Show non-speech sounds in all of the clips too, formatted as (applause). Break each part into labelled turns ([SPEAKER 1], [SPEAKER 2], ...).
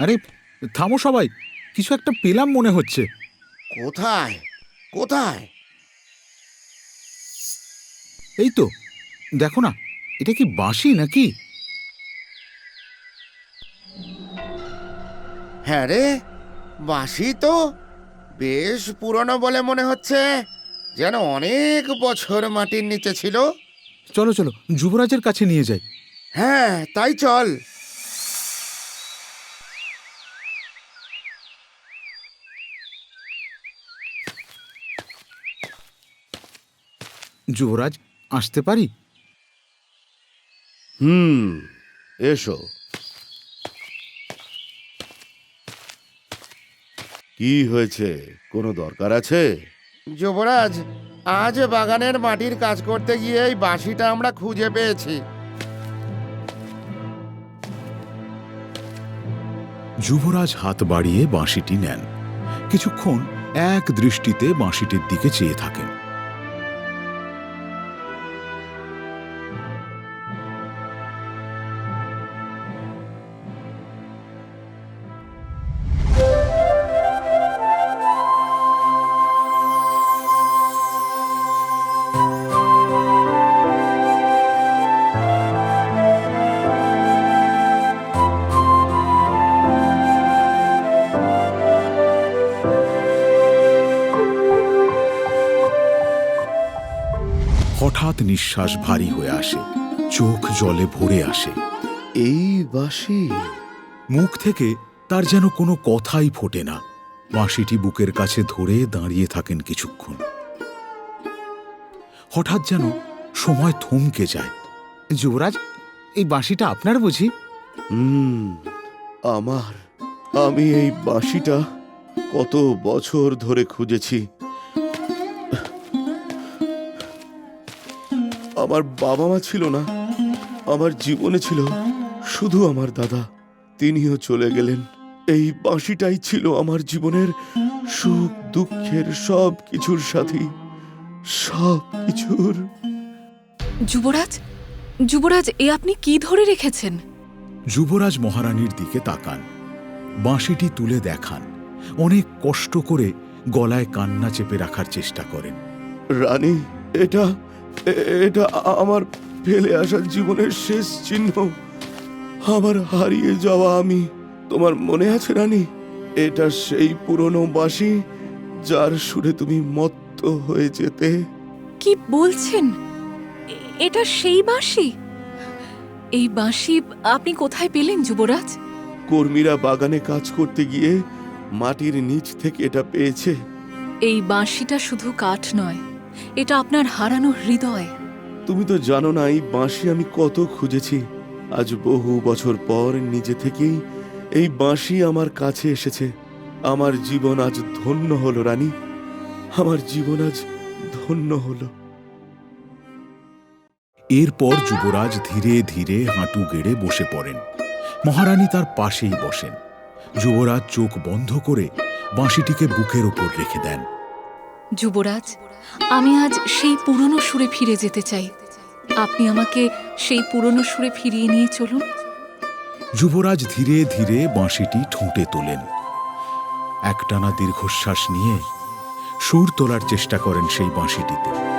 [SPEAKER 1] আরে থামো সবাই। কিছু একটা পেলাম মনে হচ্ছে।
[SPEAKER 2] কোথায়? কোথায়?
[SPEAKER 1] এই তো দেখো না এটা কি বাঁশি নাকি?
[SPEAKER 2] হ্যাঁ রে বাঁশি তো বেশ পুরনো বলে মনে হচ্ছে যেন অনেক বছর মাটির নিচে ছিল।
[SPEAKER 1] চলো চলো যুবরাজের কাছে নিয়ে যাই।
[SPEAKER 2] হ্যাঁ তাই চল।
[SPEAKER 1] যুবরাজ আসতে পারি?
[SPEAKER 2] হুম এসো। কি হয়েছে? কোনো দরকার আছে? যুবরাজ আজ বাগানের মাটির কাজ করতে গিয়ে এই বাঁশিটা আমরা খুঁজে পেয়েছি।
[SPEAKER 1] যুবরাজ হাত বাড়িয়ে বাঁশিটি নেন। কিছুক্ষণ এক দৃষ্টিতে বাঁশিটির দিকে চেয়ে থাকেন। নিঃশ্বাস ভারী হয়ে আসে চোখ জলে ভরে আসে।
[SPEAKER 2] এই বাঁশি?
[SPEAKER 1] মুখ থেকে তার যেন কোনো কথাই ফোটে না। বাঁশিটি বুকের কাছে ধরে দাঁড়িয়ে থাকেন কিছুক্ষণ। হঠাৎ যেন সময় থমকে যায়। যুবরাজ এই বাঁশিটা আপনার বুঝি?
[SPEAKER 3] হুম আমার। আমি এই বাঁশিটা কত বছর ধরে খুঁজেছি। আমার বাবা মা ছিল না আমার জীবনে ছিল শুধু আমার দাদা। তিনিও চলে গেলেন। এই বাঁশিটাই ছিল আমার জীবনের সুখ দুঃখের সব কিছুর সাথী সব কিছুর।
[SPEAKER 4] যুবরাজ যুবরাজ এ আপনি কি ধরে রেখেছেন?
[SPEAKER 1] যুবরাজ মহারানীর দিকে তাকান। বাঁশিটি তুলে দেখান। অনেক কষ্ট করে গলায় কান্না চেপে রাখার চেষ্টা করেন।
[SPEAKER 3] রানী এটা এটা আমার ফেলে আসা জীবনের শেষ চিহ্ন। আমার হারিয়ে যাওয়া আমি। তোমার মনে আছে রানী? এটা সেই পুরনো বাঁশি যার সুরে তুমি মত্ত হয়ে যেতে।
[SPEAKER 4] কি বলছেন? এটা সেই বাঁশি? এই বাঁশি আপনি কোথায় পেলেন যুবরাজ?
[SPEAKER 3] কর্মীরা বাগানে কাজ করতে গিয়ে মাটির নিচ থেকে এটা পেয়েছে।
[SPEAKER 4] এই বাঁশিটা শুধু কাঠ নয় এটা আপনার হারানো হৃদয়।
[SPEAKER 3] তুমি তো জানো না এই বাঁশি আমি কত খুঁজেছি। আজ বহু বছর পর নিজে থেকেই এই বাঁশি আমার কাছে এসেছে। আমার জীবন আজ ধন্য হলো রানী। আমার জীবন আজ ধন্য হলো।
[SPEAKER 1] এরপর যুবরাজ ধীরে ধীরে হাঁটু গেড়ে বসে পড়েন। মহারানী তার পাশেই বসেন। যুবরাজ চোখ বন্ধ করে বাঁশিটিকে বুকের ওপর রেখে দেন।
[SPEAKER 4] যুবরাজ আমি আজ সেই পুরনো সুরে ফিরে যেতে চাই। আপনি আমাকে সেই পুরনো সুরে ফিরিয়ে নিয়ে চলুন।
[SPEAKER 1] যুবরাজ ধীরে ধীরে বাঁশিটি ঠোঁটে তোলেন। একটানা দীর্ঘশ্বাস নিয়ে সুর তোলার চেষ্টা করেন সেই বাঁশিটিতে।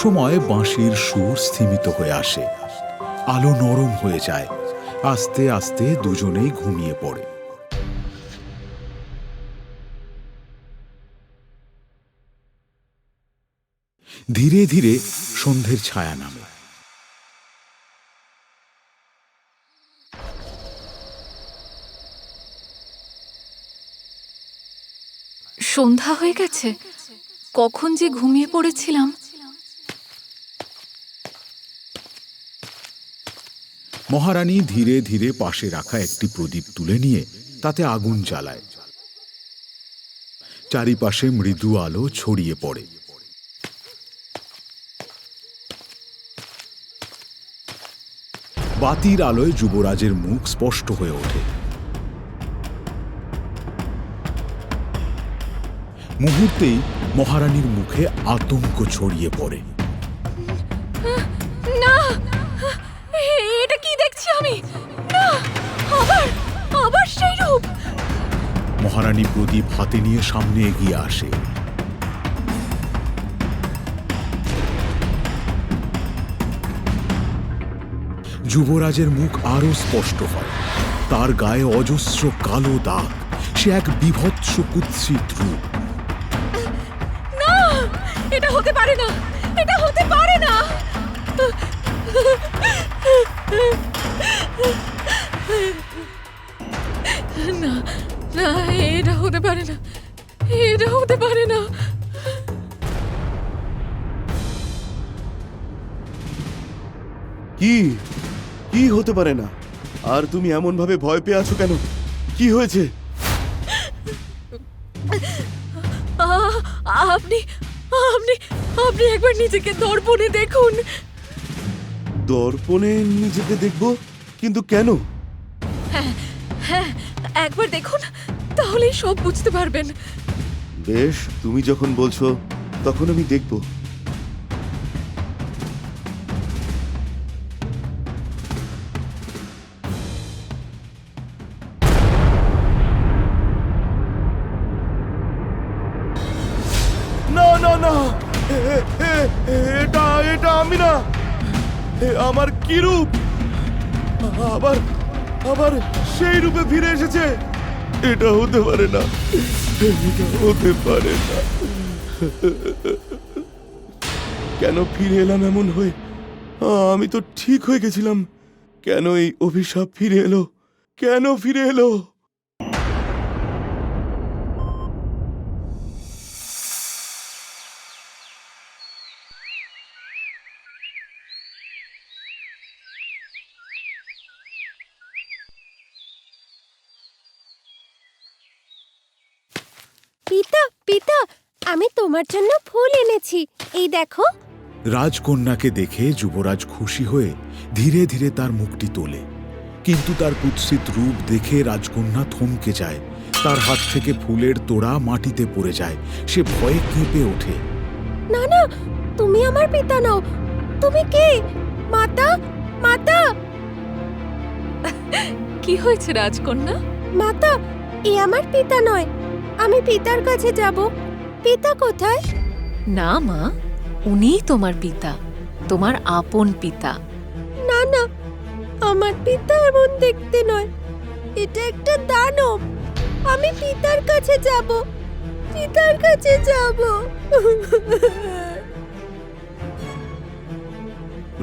[SPEAKER 1] একসময় বাঁশির সুর স্থিমিত হয়ে আসে। আলো নরম হয়ে যায়। আস্তে আস্তে দুজনেই ঘুমিয়ে পড়ে। ধীরে ধীরে সন্ধ্যের ছায়া নামে।
[SPEAKER 4] সন্ধ্যা হয়ে গেছে। কখন যে ঘুমিয়ে পড়েছিলাম।
[SPEAKER 1] মহারানী ধীরে ধীরে পাশে রাখা একটি প্রদীপ তুলে নিয়ে তাতে আগুন জ্বালায়। চারিপাশে মৃদু আলো ছড়িয়ে পড়ে। বাতির আলোয় যুবরাজের মুখ স্পষ্ট হয়ে ওঠে। মুহূর্তেই মহারানীর মুখে আতঙ্ক ছড়িয়ে পড়ে। মহারানী প্রদীপ হাতে নিয়ে সামনে এগিয়ে আসে। যুবরাজের মুখ আরও স্পষ্ট হয়। তার গায়ে অজস্র কালো দাগ। সে এক বিভৎস কুৎসিত রূপ।
[SPEAKER 4] এটা হতে পারে না, এটা হতে পারে না। না না হতে পারে না। এটা হতে পারে না।
[SPEAKER 3] কি? কি হতে পারে না? আর তুমি এমন ভাবে ভয় পেয়ে আছো কেন? কি হয়েছে?
[SPEAKER 4] আপনি আপনি আপনি একবার নিজেকে দর্পণে দেখুন।
[SPEAKER 3] দর্পণে নিজেকে দেখব? কিন্তু কেন?
[SPEAKER 4] হ্যাঁ একবার দেখুন। তাহলেই সব বুঝতে পারবেন।
[SPEAKER 3] বেশ, তুমি যখন বলছো, তখন আমি দেখব। না না না। এ- এটা এটা আমি না। আমার কি রূপ? আবার আবার সেই রূপে ফিরে এসেছে। এটা হতে পারে না। এটা হতে পারে না। কেন ফিরে এলাম এমন হয়ে? আমি তো ঠিক হয়ে গেছিলাম। কেন এই অভিশাপ ফিরে এলো? কেন ফিরে এলো?
[SPEAKER 5] তোমার জন্য ফুল এনেছি। এই দেখো।
[SPEAKER 1] রাজকন্যাকে দেখে যুবরাজ খুশি হয়ে ধীরে ধীরে তার মুখটি তোলে। কিন্তু তার কুৎসিত রূপ দেখে রাজকন্যা থমকে যায়। তার হাত থেকে ফুলের তোড়া মাটিতে পড়ে যায়। সে ভয়ে কেঁপে ওঠে।
[SPEAKER 5] না না তুমি আমার পিতা নও। তুমি কে? মাতা মাতা।
[SPEAKER 4] কি হয়েছে রাজকন্যা?
[SPEAKER 5] মাতা এ আমার পিতা নয়। আমি পিতার কাছে যাব। পিতা কোথায়?
[SPEAKER 4] না মা উনিই তোমার পিতা তোমার আপন পিতা।
[SPEAKER 5] না না আমার পিতা এমন দেখতে নয়। এটা একটা দানব। আমি পিতার কাছে যাব পিতার কাছে যাব।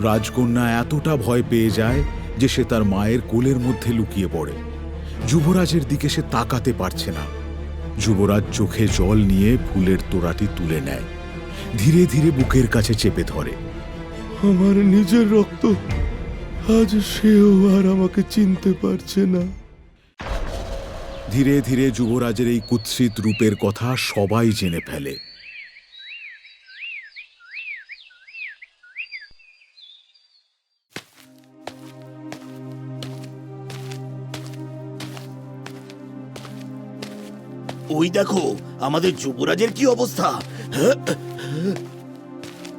[SPEAKER 1] রাজকন্যা এতটা ভয় পেয়ে যায় যে সে তার মায়ের কোলের মধ্যে লুকিয়ে পড়ে। যুবরাজের দিকে সে তাকাতে পারছে না। যুবরাজ চোখে জল নিয়ে ফুলের তোড়াটি তুলে নেয়। ধীরে ধীরে বুকের কাছে চেপে ধরে।
[SPEAKER 3] আমার নিজের রক্ত আজ সেও আর আমাকে চিনতে পারছে না।
[SPEAKER 1] ধীরে ধীরে যুবরাজের এই কুৎসিত রূপের কথা সবাই জেনে ফেলে।
[SPEAKER 6] ওই দেখো আমাদের যুবরাজের কি অবস্থা?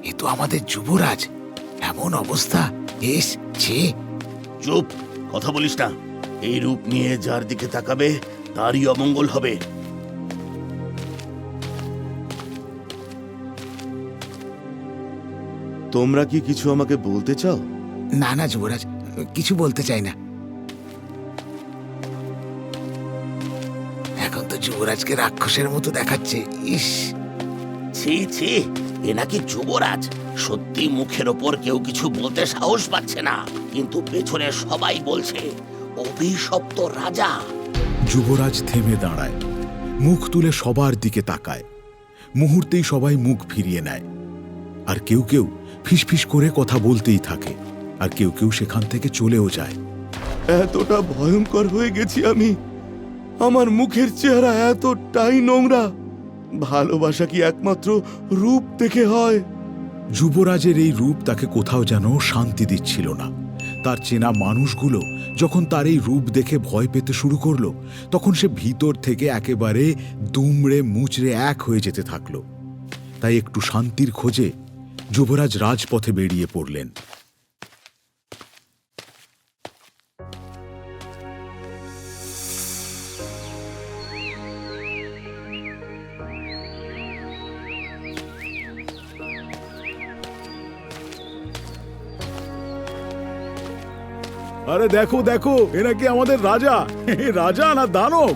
[SPEAKER 7] এ তো আমাদের যুবরাজ। এমন অবস্থা। এস ছে।
[SPEAKER 6] চুপ কথা বলিস না। এই রূপ নিয়ে যার দিকে তাকাবে তারই অমঙ্গল হবে।
[SPEAKER 3] তোমরা কি কিছু আমাকে বলতে চাও?
[SPEAKER 7] না না যুবরাজ কিছু বলতে চাই না। যুবরাজকে রাক্ষসের মতো দেখাচ্ছে ইস।
[SPEAKER 6] ছি ছি এ নাকি যুবরাজ। সত্যি মুখের ওপর কেউ কিছু বলতে সাহস পাচ্ছে না। কিন্তু পেছনে সবাই বলছে অভিশপ্ত রাজা।
[SPEAKER 1] যুবরাজ থেমে দাঁড়ায়। মুখ তুলে সবার দিকে তাকায়। মুহূর্তেই সবাই মুখ ফিরিয়ে নেয়। আর কেউ কেউ ফিসফিস করে কথা বলতেই থাকে। আর কেউ কেউ সেখান থেকে চলেও যায়।
[SPEAKER 3] এতটা ভয়ঙ্কর হয়ে গেছি আমি। আমার মুখের চেহারা এতটাই নোংরা। ভালোবাসা কি একমাত্র রূপ দেখে হয়?
[SPEAKER 1] যুবরাজের এই রূপ তাকে কোথাও যেন শান্তি দিচ্ছিল না। তার চেনা মানুষগুলো যখন তার এই রূপ দেখে ভয় পেতে শুরু করল, তখন সে ভিতর থেকে একেবারে দুমড়ে মুচড়ে এক হয়ে যেতে থাকল। তাই একটু শান্তির খোঁজে যুবরাজ রাজপথে বেরিয়ে পড়লেন। আরে দেখো দেখো এরা কি আমাদের রাজা। (laughs) রাজা না দানব?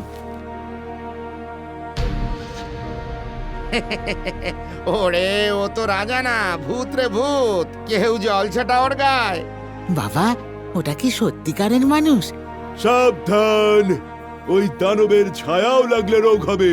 [SPEAKER 1] (laughs)
[SPEAKER 2] ওরে ও তো রাজা না ভূত রে ভূত। কেউ জল ছেটা ওর গায়ে।
[SPEAKER 7] বাবা ওটা কি সত্যিকারের মানুষ?
[SPEAKER 3] সাবধান! ওই দানবের ছায়াও লাগলে রোগ হবে।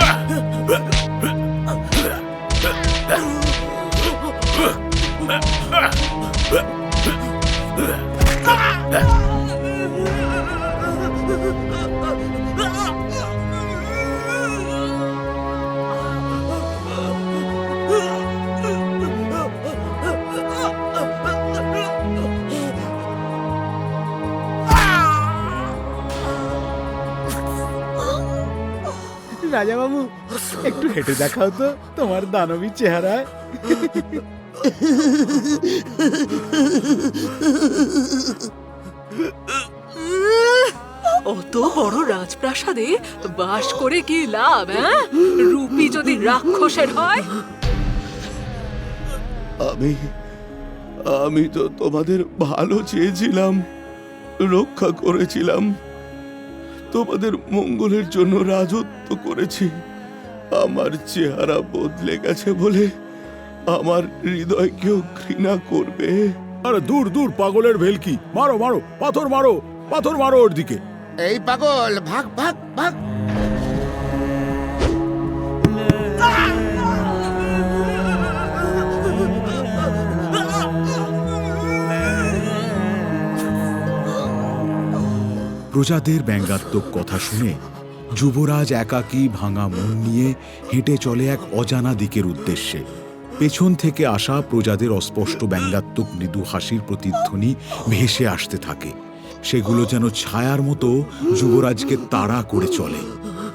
[SPEAKER 8] রাজা বাবু একটু হেঁটে দেখাও তো তোমার দানবী চেহারায়।
[SPEAKER 4] অত বড় রাজপ্রাসাদে বাস করে কি লাভ হ্যাঁ? রূপী যদি রাক্ষসের হয়?
[SPEAKER 3] আমি আমি তো তোমাদের ভালো চেয়েছিলাম রক্ষা করেছিলাম। তোমাদের মঙ্গলের জন্য রাজত্ব করেছি। আমার চেহারা বদলে গেছে বলে আমার হৃদয় কেউ ঘৃণা করবে।
[SPEAKER 1] আরে দূর দূর পাগলের ভেলকি মারো মারো পাথর মারো পাথর মারো ওর দিকে।
[SPEAKER 2] এই পাগল ভাগ ভাগ ভাগ।
[SPEAKER 1] প্রজাদের ব্যঙ্গাত্মক কথা শুনে যুবরাজ একাকী ভাঙা মন নিয়ে হেঁটে চলে এক অজানা দিকের উদ্দেশ্যে। পেছন থেকে আসা প্রজাদের অস্পষ্ট ব্যঙ্গাত্মক মৃদু হাসির প্রতিধ্বনি ভেসে আসতে থাকে। সেগুলো যেন ছায়ার মতো যুবরাজকে তাড়া করে চলে।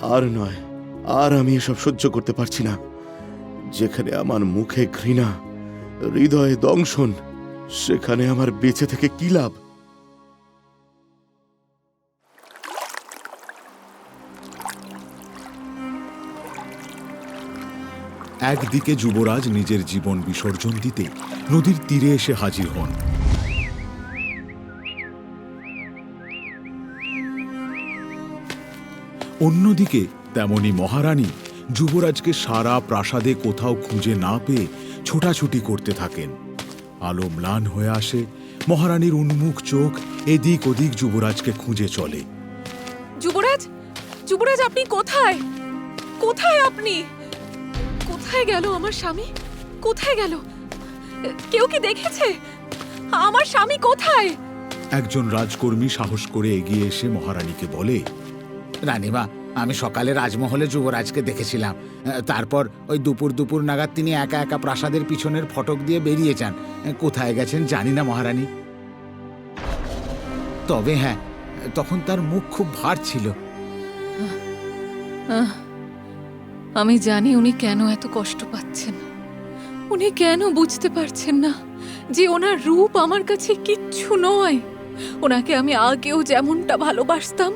[SPEAKER 3] আর নয়, আর আমি এসব সহ্য করতে পারছি না। যেখানে আমার মুখে ঘৃণা, হৃদয়ে দংশন, সেখানে আমার বেঁচে থেকে কি লাভ?
[SPEAKER 1] একদিকে যুবরাজ নিজের জীবন বিসর্জন দিতে নদীর তীরে এসে হাজির হন। অন্যদিকে তেমনি মহারানী যুবরাজকে সারা প্রাসাদে কোথাও খুঁজে না পেয়ে ছোটাছুটি করতে থাকেন। আলো ম্লান হয়ে আসে, মহারানীর উন্মুখ চোখ এদিক ওদিক যুবরাজকে খুঁজে চলে।
[SPEAKER 4] যুবরাজ? যুবরাজ, আপনি কোথায়? কোথায় আপনি? কোথায় গেল আমার স্বামী? কোথায় গেল? কেউ কি দেখেছে? আমার স্বামী কোথায়?
[SPEAKER 1] একজন রাজকর্মী সাহস করে এগিয়ে এসে মহারানীকে বলে
[SPEAKER 7] রানীমা আমি সকালে রাজমহলে যুবরাজকে দেখেছিলাম। তারপর ওই দুপুর দুপুর নাগাদ তিনি একা একা প্রাসাদের পিছনের ফটক দিয়ে বেরিয়ে যান। কোথায় গেছেন জানি না মহারানী। তবে হ্যাঁ তখন তার মুখ খুব ভার ছিল।
[SPEAKER 4] আহ, আমি জানি উনি কেন এত কষ্ট পাচ্ছেন। উনি কেন বুঝতে পারছেন না যে ওনার রূপ আমার কাছে কিচ্ছু নয়। ওনাকে আমি আগেও যেমনটা ভালোবাসতাম,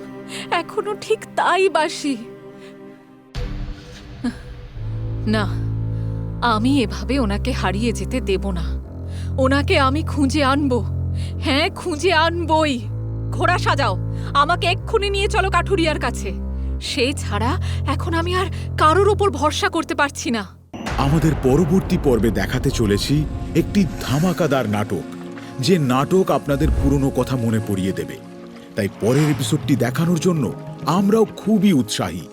[SPEAKER 4] এখনও ঠিক তাই বাসি। না, আমি এভাবে ওনাকে হারিয়ে যেতে দেব না। ওনাকে আমি খুঁজে আনব। হ্যাঁ খুঁজে আনবই। ঘোড়া সাজাও। আমাকে এক্ষুনি নিয়ে চলো কাঠুরিয়ার কাছে। সে ছাড়া এখন আমি আর কারোর ওপর ভরসা করতে পারছি না।
[SPEAKER 1] আমাদের পরবর্তী পর্বে দেখাতে চলেছি একটি ধামাকাদার নাটক, যে নাটক আপনাদের পুরনো কথা মনে পড়িয়ে দেবে। তাই পরের এপিসোডটি দেখানোর জন্য আমরাও খুবই উৎসাহী।